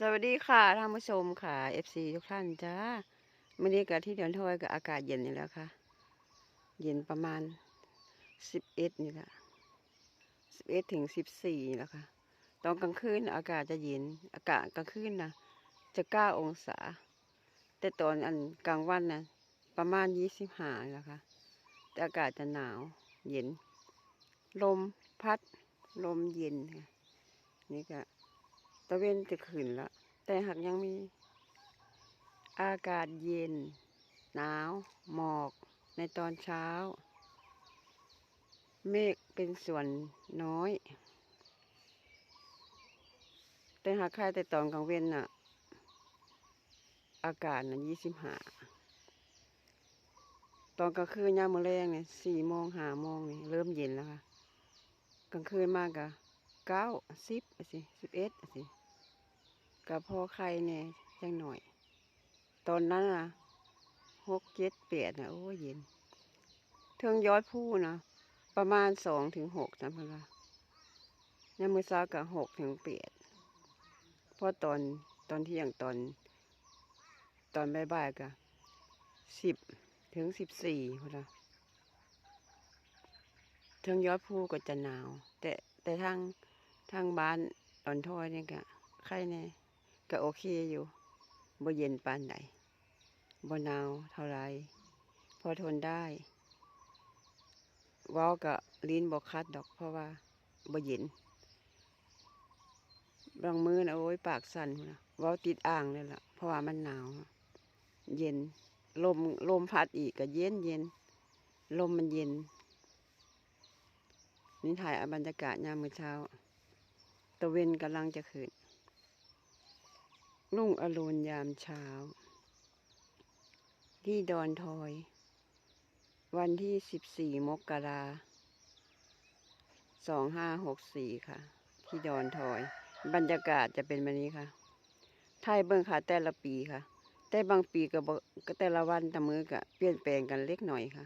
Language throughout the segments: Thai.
สวัสดีค่ะท่านผู้ชมค่ะ FC ทุกท่านจ้าวันนี้กับที่เดือนทอยกับอากาศเย็นนี่แล้วค่ะ เย็นประมาณสิบเอ็ดนี่แหละสิบเอ็ดถึงสิบสี่นี่แหละค่ะ ตอนกลางคืนอากาศจะเย็น อากาศกลางคืนนะจะเก้าองศา แต่ตอนอันกลางวันนะประมาณยี่สิบห้านี่แหละค่ะ แต่อากาศจะหนาว เย็น ลมพัด ลมเย็นค่ะ นี่ก็ ตะเวนจะขึ้นแล้วแต่หากยังมี อากาศเย็น หนาว หมอกในตอนเช้า เมฆเป็นส่วนน้อย แต่หากใครแต่ตอนกลางเว้นน่ะ อากาศน่ะยี่สิบห้าตอนกลางคืนยามมื้อแรงเนี่ยสี่โมงห้าโมงนี่เริ่มเย็นแล้วค่ะ กลางคืนมากกะ เก้าสิบสิสิบเอ็ดสิกับพอใครเนี่ยจังหน่อย ตอนนั้นอะหกเจ็ดแปดนะโอ้เย็นเทิงยอดผู้นะประมาณสองถึงหกจำพันละยามมือเช้ากับหกถึงแปดเพราะตอนตอนเที่ยงตอน ตอนบ่ายๆกับสิบถึงสิบสี่พอละเทิงยอดผู้ก็จะหนาว แต่แต่ทาง ทางบ้านอ่อนทอยนี่ก็ใครเนี่ยก็โอเคอยู่บ่เย็นปานใดบ่หนาวเท่าไรพอทนได้ว้าก็ลิ้นบ่คัดดอกเพราะว่าบ่เย็นบางมือนะโอ้ยปากสั่นพุ่นะว้าติดอ่างเลยล่ะ เพราะว่ามันหนาว เย็น ลมลมพัดอีกก็เย็นเย็น ลมมันเย็น นี่ถ่ายบรรยากาศยามมื้อเช้า ตะเวนกำลังจะขึ้นรุ่งอรุณยามเช้า ที่ดอนทอย วันที่สิบสี่มกราสองห้าหกสี่ค่ะ ที่ดอนทอย บรรยากาศจะเป็นแบบนี้ค่ะไทยเบิ้งค่ะ แต่ละปีค่ะ แต่บางปีก็บก็แต่ละวันต่มือก็เปลี่ยนแปลงกันเล็กหน่อยค่ะ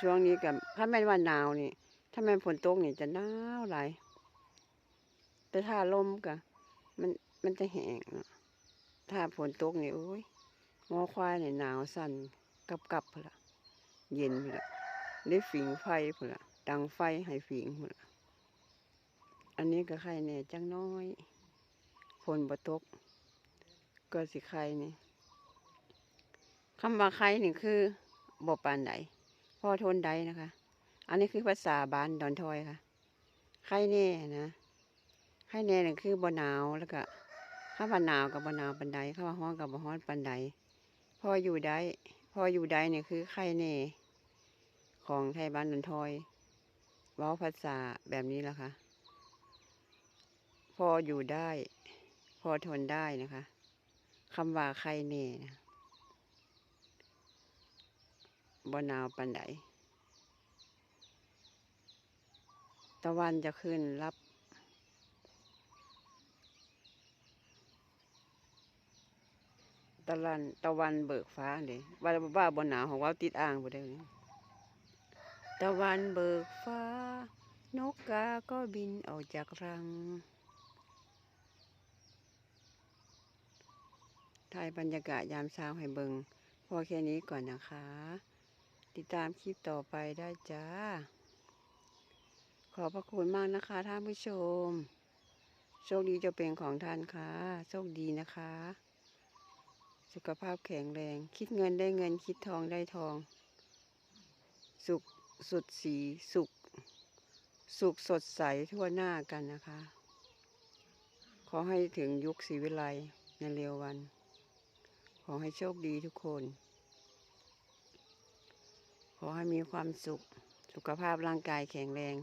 ช่วงนี้กับถ้าแม่นว่าหนาวนี่ ถ้าแม่นฝนตกนี่จะหนาวหลาย แต่ถ้าลมก็มันมันจะแห้งเนาะถ้าฝนตกนี่โอ้ยงอควายเนี่ยหนาวสั่นกับกับพุ่นละเย็นพุ่นละได้ฝิงไฟพุ่นละดังไฟให้ฝิงพุ่นละอันนี้ก็ใครเนี่ยจังน้อยฝนบ่ตก ก็สิใครนี่คำว่าใครนี่คือบ่ปานใดพอทนใดนะคะ อันนี้คือภาษาบ้านดอนทอยค่ะใครแน่นะ ใครแน่นี่คือบ่หนาวแล้วก็ข้าว่าหนาวกับบ่หนาวปันใดข้าว่าร้อนกับบ่ร้อนปันใดพออยู่ได้ พออยู่ได้เนี่ยคือใครแน่ของไทยบ้านดอนทอยเว้าภาษาแบบนี้ละค่ะ พออยู่ได้ พอทนได้นะคะคำว่าใครแน่นะบ่หนาวปันใดตะวันจะขึ้นรับ ตะวันตะวันเบิกฟ้าเลยว่าว่าบนหนาวของว่าติดอ่างบ่ได้เลยตะวันเบิกฟ้า นกกาก็บินออกจากรัง ถ่ายบรรยากาศยามเช้าให้เบิงพอแค่นี้ก่อนนะคะ ติดตามคลิปต่อไปได้จ้า ขอบพระคุณมากนะคะท่านผู้ชม โชคดีจะเป็นของท่านค่ะ โชคดีนะคะ สุขภาพแข็งแรง คิดเงินได้เงินคิดทองได้ทอง สุขสุดสีสุข สุขสดใสทั่วหน้ากันนะคะ ขอให้ถึงยุคศรีวิไลในเร็ววัน ขอให้โชคดีทุกคน ขอให้มีความสุข สุขภาพร่างกายแข็งแรง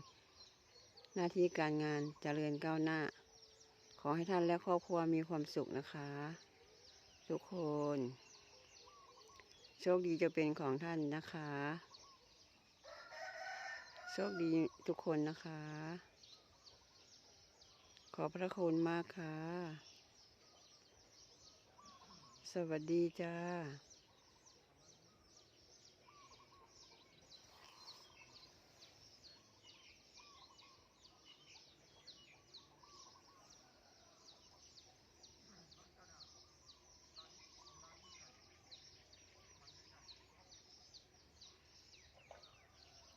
หน้าที่การงานเจริญก้าวหน้า ขอให้ท่านและครอบครัวมีความสุขนะคะ ทุกคน โชคดีจะเป็นของท่านนะคะ โชคดีทุกคนนะคะ ขอพระคุณมากค่ะ สวัสดีจ้า